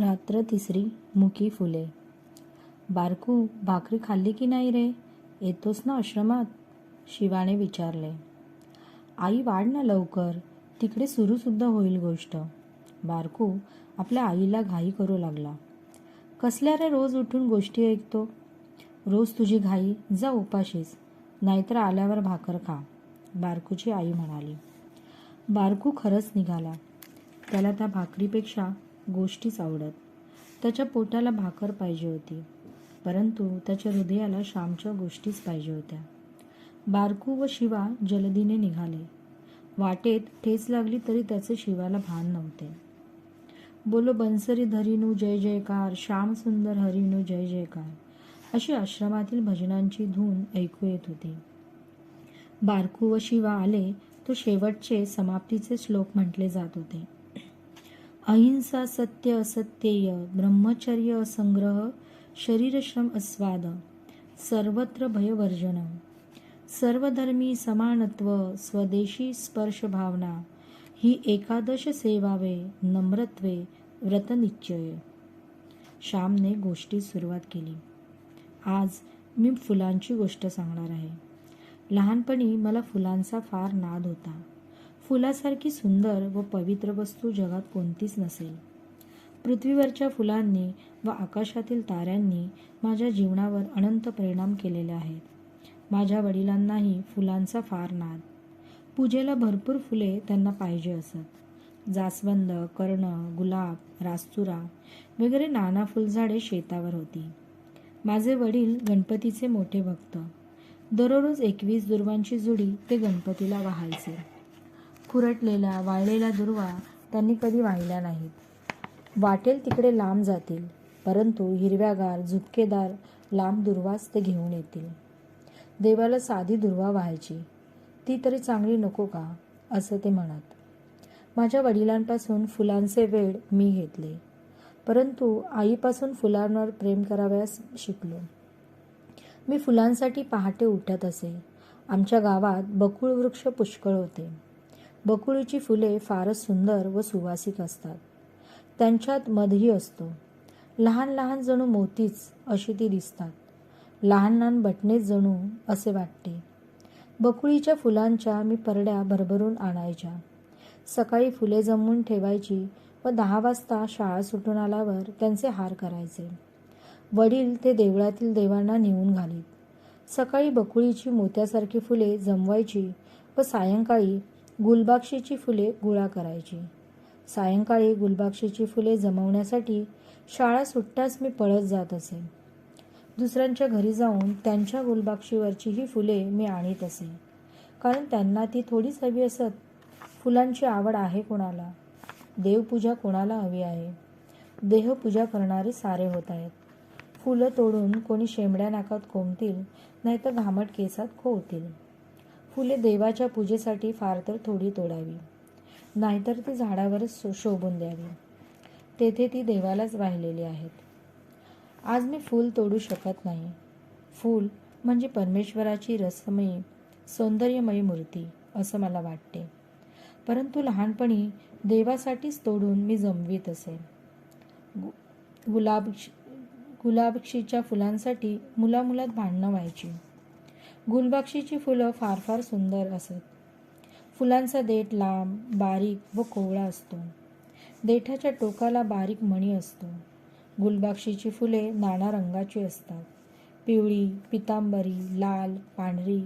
रात्र तिसरी मुकी फुले. बारकू भाकरी खाल्ली की नाही रे? येतोस ना आश्रमात? शिवाने विचारले. आई वाढ ना लवकर. तिकडे सुरूसुद्धा होईल गोष्ट. बारकू आपल्या आईला घाई करू लागला. कसल्या रे रोज उठून गोष्टी ऐकतो? रोज तुझी घाई जा उपाशीस नाहीतर आल्यावर भाकर खा. बारकूची आई म्हणाली. बारकू खरंच निघाला. त्याला त्या भाकरीपेक्षा गोष्टीच आवडत. त्याच्या पोटाला भाकर पाहिजे होती. परंतु त्याच्या हृदयाला श्यामच्या गोष्टीच पाहिजे होत्या. बारकू व शिवा जलदीने निघाले. वाटेत ठेच लागली तरी त्याचे शिवाला भान नव्हते. बोलो बनसरी धरिनू जय जयकार श्याम सुंदर हरिणू जय जयकार अशी आश्रमातील भजनांची धून ऐकू येत होती. बारकू व शिवा आले तो शेवटचे समाप्तीचे श्लोक म्हटले जात होते. अहिंसा सत्य असत्येय ब्रह्मचर्य असंग्रह शरीरश्रम अस्वाद सर्वत्र भयवर्जन. सर्वधर्मी समानत्व स्वदेशी स्पर्श भावना ही एकादश सेवावे नम्रत्वे व्रतनिश्चय. श्यामने गोष्टी सुरुवात केली. आज मी फुलांची गोष्ट सांगणार आहे. लहानपणी मला फुलांचा फार नाद होता. फुलासारखी सुंदर व पवित्र वस्तू जगात कोणतीच नसेल. पृथ्वीवरच्या फुलांनी व आकाशातील ताऱ्यांनी माझ्या जीवनावर अनंत परिणाम केलेले आहेत. माझ्या वडिलांनाही फुलांचा फार नाद. पूजेला भरपूर फुले त्यांना पाहिजे असत. जास्वंद कर्ण गुलाब रास्तुरा वगैरे नाना फुलझाडे शेतावर होती. माझे वडील गणपतीचे मोठे भक्त. दररोज एकवीस दुर्वांची जुडी ते गणपतीला वाहायचे. खुरटलेला वाळलेला दुर्वा त्यांनी कधी वाहिला नाहीत वाटेल तिकडे लांब जातील परंतु हिरव्यागार झुपकेदार लांब दुर्वाच ते घेऊन येतील. देवाला साधी दुर्वा व्हायची. ती तरी चांगली नको का? असं ते म्हणत. माझ्या वडिलांपासून फुलांचे वेळ मी घेतले. परंतु आईपासून फुलांवर प्रेम करावयास शिकलो. मी फुलांसाठी पहाटे उठत असे. आमच्या गावात बकुळ वृक्ष पुष्कळ होते. बकुळीची फुले फारच सुंदर व सुवासिक असतात. त्यांच्यात मधही असतो. लहान लहान जणू मोतीच अशी ती दिसतात. लहान लहान बटणेच जणू असे वाटते. बकुळीच्या फुलांच्या मी परड्या भरभरून आणायच्या. सकाळी फुले जमवून ठेवायची व दहा वाजता शाळा सुटून आल्यावर त्यांचे हार करायचे. वडील ते देवळातील देवांना नेऊन घालीत. सकाळी बकुळीची मोत्यासारखी फुले जमवायची व सायंकाळी गुलबाक्षीची फुले गोळा करायची. सायंकाळी गुलबाक्षीची फुले जमवण्यासाठी शाळा सुट्टाच मी पळत जात असे. दुसऱ्यांच्या घरी जाऊन त्यांच्या गुलबाक्षीवरची ही फुले मी आणीत असे. कारण त्यांना ती थोडीच हवी असत. फुलांची आवड आहे कोणाला. देवपूजा कोणाला हवी आहे? देहपूजा करणारे सारे होत आहेत. फुलं तोडून कोणी शेंबड्या नाकात कोंबतील नाहीतर घामट केसात खोवतील. फुले देवाच्या पूजेसाठी फार तर थोडी तोडावी. नाहीतर ती झाडावरच शोभून द्यावी. तेथे ती देवालाच वाहिलेली आहेत. आज मी फूल तोडू शकत नाही. फूल म्हणजे परमेश्वराची रसमयी सौंदर्यमयी मूर्ती असं मला वाटते. परंतु लहानपणी देवासाठीच तोडून मी जमवीत असे. गु- गुलाब गुलाबक्षीच्या फुलांसाठी मुलामुलात भांडणं व्हायची. गुलबक्षीची फुलं फार फार सुंदर असत. फुलांचा देठ लांब बारीक व कोवळा असतो. देठाच्या टोकाला बारीक मणी असतो. गुलबक्षीची फुले नाना रंगाची असतात. पिवळी पितांबरी लाल पांढरी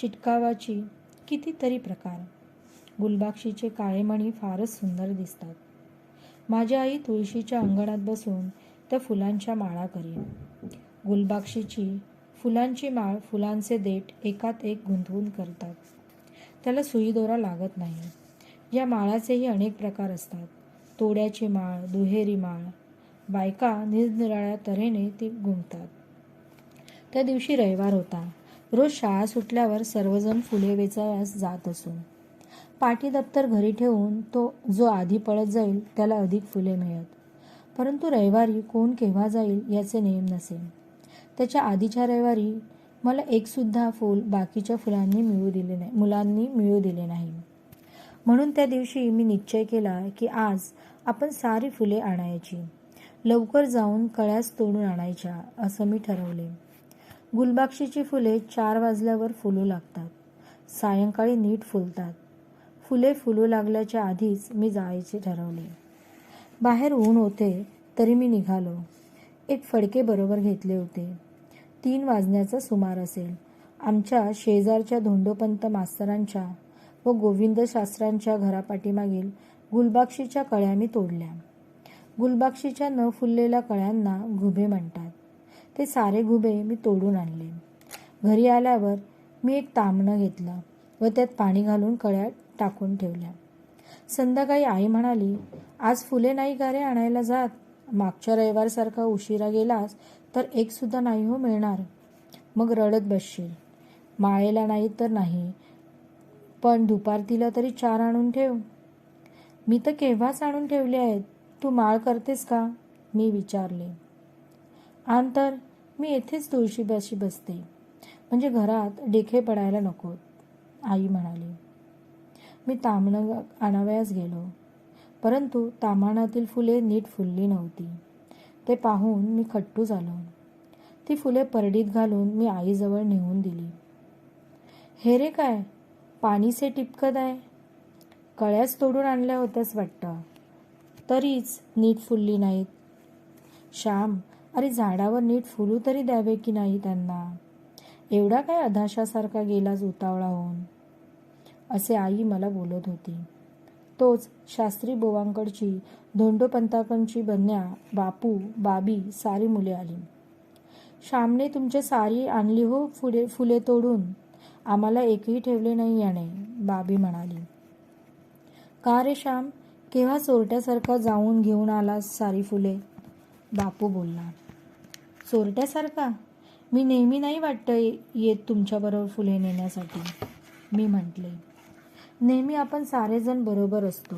शिटकावाची कितीतरी प्रकार. गुलबक्षीचे काळे मणी फारच सुंदर दिसतात. माझी आई तुळशीच्या अंगणात बसून त्या फुलांच्या माळा करी गुलबक्षीची फुलांची माळ फुलांचे देठ एकात एक गुंतवून करतात. त्याला सुई दोरा लागत नाही. या माळाचेही अनेक प्रकार असतात. तोड्याची माळ दुहेरी माळ बायका निरनिराळ्या तऱ्हेने ती गुंततात. त्या दिवशी रविवार होता. रोज शाळा सुटल्यावर सर्वजण फुले वेचाव्यास जात असून. पाटी दप्तर घरी ठेवून तो जो आधी पळत जाईल त्याला अधिक फुले मिळत. परंतु रविवारी कोण केव्हा जाईल याचे नियम नसेल त्याच्या आधीच्या रविवारी मला एकसुद्धा फूल बाकीच्या फुलांनी मिळू दिले नाही मुलांनी मिळू दिले नाही. म्हणून त्या दिवशी मी निश्चय केला की आज आपण सारी फुले आणायची. लवकर जाऊन कळ्यास तोडून आणायच्या असं मी ठरवले. गुलबाक्षीची फुले चार वाजल्यावर फुलू लागतात. सायंकाळी नीट फुलतात. फुले फुलू लागल्याच्या आधीच मी जायचे ठरवले. बाहेर ऊन होते तरी मी निघालो. एक फडके बरोबर घेतले होते. तीन वाजण्याचा सुमार असेल. आमच्या शेजारच्या धोंडोपंत मास्तरांच्या व गोविंद शास्त्रांच्या घरापाठीमागील गुलबाक्षीच्या कळ्या मी तोडल्या. गुलबाक्षीच्या न फुललेल्या कळ्यांना घुबे म्हणतात. ते सारे घुबे मी तोडून आणले. घरी आल्यावर मी एक तांबणं घेतलं व त्यात पाणी घालून कळ्या टाकून ठेवल्या. संध्याकाळी आई म्हणाली आज फुले नाही का रे आणायला जात? मागच्या रविवारसारखा उशिरा गेलास तर एकसुद्धा नाही हो मिळणार. मग रडत बसशील. माळेला नाही तर नाही. पण दुपारतीला तरी चार आणून ठेव. मी तर केव्हाच आणून ठेवले आहेत. तू माळ करतेस का? मी विचारले. आण तर मी येथेच तुळशीबाशी बसते. म्हणजे घरात डेखे पडायला नको आई म्हणाली. मी तामणं आणावयास गेलो. परंतु तामाणातील फुले नीट फुलली नव्हती. ते पाहून मी खट्टू झालो. ती फुले परडीत घालून मी आईजवळ नेऊन दिली. हे रे काय? पाणीसे टिपकत आहे? कळ्याच तोडून आणल्या होत्याच वाटतं. तरीच नीट फुलली नाहीत. श्याम अरे झाडावर नीट फुलू तरी द्यावे की नाही त्यांना? एवढा काय अधाशासारखा गेलाच उतावळा होऊन? असे आई मला बोलत होती. तोच शास्त्री बोवांकडची धोंडोपंताकडची बन्या बापू बाबी सारी मुले आली. श्यामने तुमच्या सारी आणली हो फुले फुले तोडून. आम्हाला एकही ठेवले नाही याने बाबी म्हणाली. का रे श्याम? केव्हा चोरट्यासारखा जाऊन घेऊन आलास सारी फुले? बापू बोलला. चोरट्यासारखा? मी नेहमी नाही वाटतं येत तुमच्याबरोबर फुले नेण्यासाठी मी म्हटले. नेहमी आपण सारेजण बरोबर असतो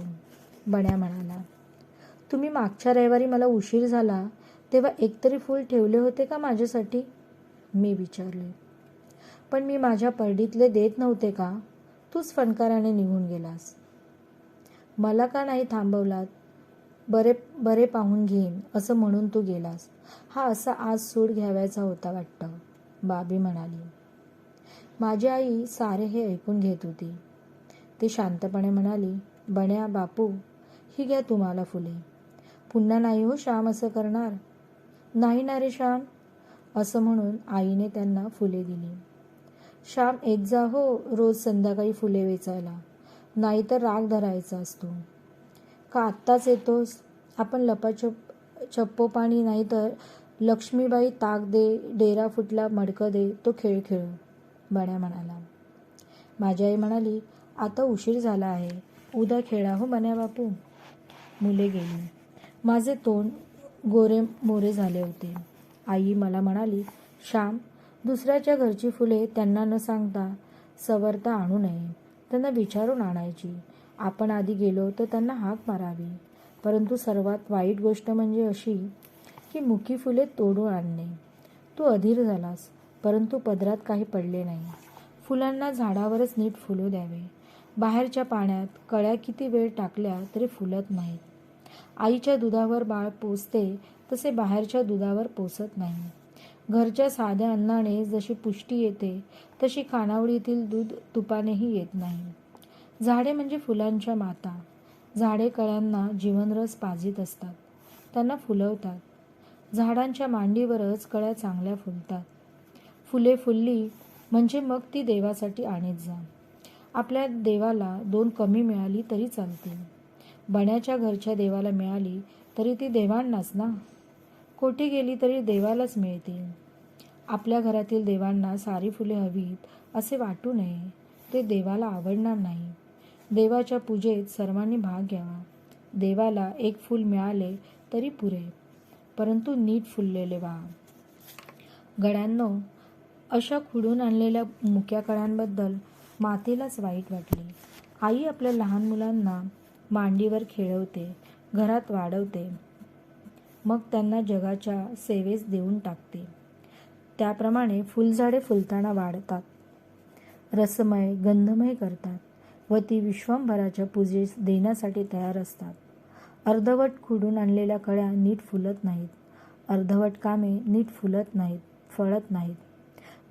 बण्या म्हणाला. तुम्ही मागच्या रविवारी मला उशीर झाला तेव्हा एकतरी फूल ठेवले होते का माझ्यासाठी? मी विचारले. पण मी माझ्या परडीतले देत नव्हते का? तूच फणकाराने निघून गेलास. मला का नाही थांबवलात? बरे बरे पाहून घेईन असं म्हणून तू गेलास. हा असा आज सूड घ्यावायचा होता वाटतं बाबी म्हणाली. माझी आई सारे हे ऐकून घेत होती. ती शांतपणे म्हणाली बण्या बापू ही घ्या तुम्हाला फुले. पुन्हा नाही हो श्याम असं करणार. नाही ना रे श्याम असं म्हणून आईने त्यांना फुले दिली. श्याम येत जा हो रोज संध्याकाळी फुले वेचायला नाहीतर राग धरायचा असतो. का आत्ताच येतोस? आपण लपाछप चप्पो पाणी नाही तर लक्ष्मीबाई ताक दे डेरा फुटला मडकं दे तो खेळ खेळू बण्या म्हणाला. माझी आई म्हणाली आता उशीर झाला आहे. उद्या खेळा हो मन्या बापू? मुले गेली. माझे तोंड गोरे मोरे झाले होते. आई मला म्हणाली श्याम दुसऱ्याच्या घरची फुले त्यांना न सांगता सवरता आणू नये. त्यांना विचारून आणायची. आपण आधी गेलो तर त्यांना हाक मारावी. परंतु सर्वात वाईट गोष्ट म्हणजे अशी की मुखी फुले तोडून आणणे. तू अधीर झालास परंतु पदरात काही पडले नाही. फुलांना झाडावरच नीट फुलू द्यावे. बाहेरच्या पाण्यात कळ्या किती वेळ टाकल्या तरी फुलत नाहीत. आईच्या दुधावर बाळ पोचते तसे बाहेरच्या दुधावर पोचत नाही. घरच्या साध्या अन्नाने जशी पुष्टी येते तशी खानावळीतील दूध तुपानेही येत नाही. झाडे म्हणजे फुलांच्या माता. झाडे कळ्यांना जीवनरस पाजित असतात. त्यांना फुलवतात. झाडांच्या मांडीवरच कळ्या चांगल्या फुलतात. फुले फुलली म्हणजे मग ती देवासाठी आणीत जा. आपल्या देवाला दोन कमी मिळाली तरी चालतील. बण्याच्या घरच्या देवाला मिळाली तरी ती देवांनाच ना? कोठी गेली तरी देवालाच मिळतील. आपल्या घरातील देवांना सारी फुले हवीत असे वाटू नये. ते देवाला आवडणार नाही. देवाच्या पूजेत सर्वांनी भाग घ्यावा. देवाला एक फूल मिळाले तरी पुरे परंतु नीट फुललेले वा गड्यांनो अशा खुडून आणलेल्या मुक्या कळ्यांबद्दल मातेलाच वाईट वाटले. आई आपल्या लहान मुलांना मांडीवर खेळवते घरात वाढवते. मग त्यांना जगाच्या सेवेस देऊन टाकते. त्याप्रमाणे फुलझाडे फुलताना वाढतात. रसमय गंधमय करतात व ती विश्वंभराच्या पूजेस देण्यासाठी तयार असतात. अर्धवट खुडून आणलेल्या कळ्या नीट फुलत नाहीत. अर्धवट कामे नीट फुलत नाहीत फळत नाहीत.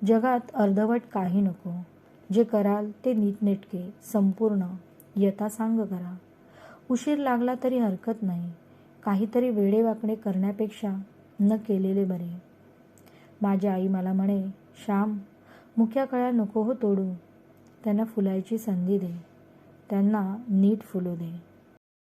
जगात अर्धवट काही नको. जे कराल ते नीटनेटके संपूर्ण. यथासांग करा. उशीर लागला तरी हरकत नाही. काहीतरी वेडेवाकडे करण्यापेक्षा न केलेले बरे. माझी आई मला म्हणे श्याम मुख्या कळ्या नको हो तोडू. त्यांना फुलायची संधी दे. त्यांना नीट फुलू दे.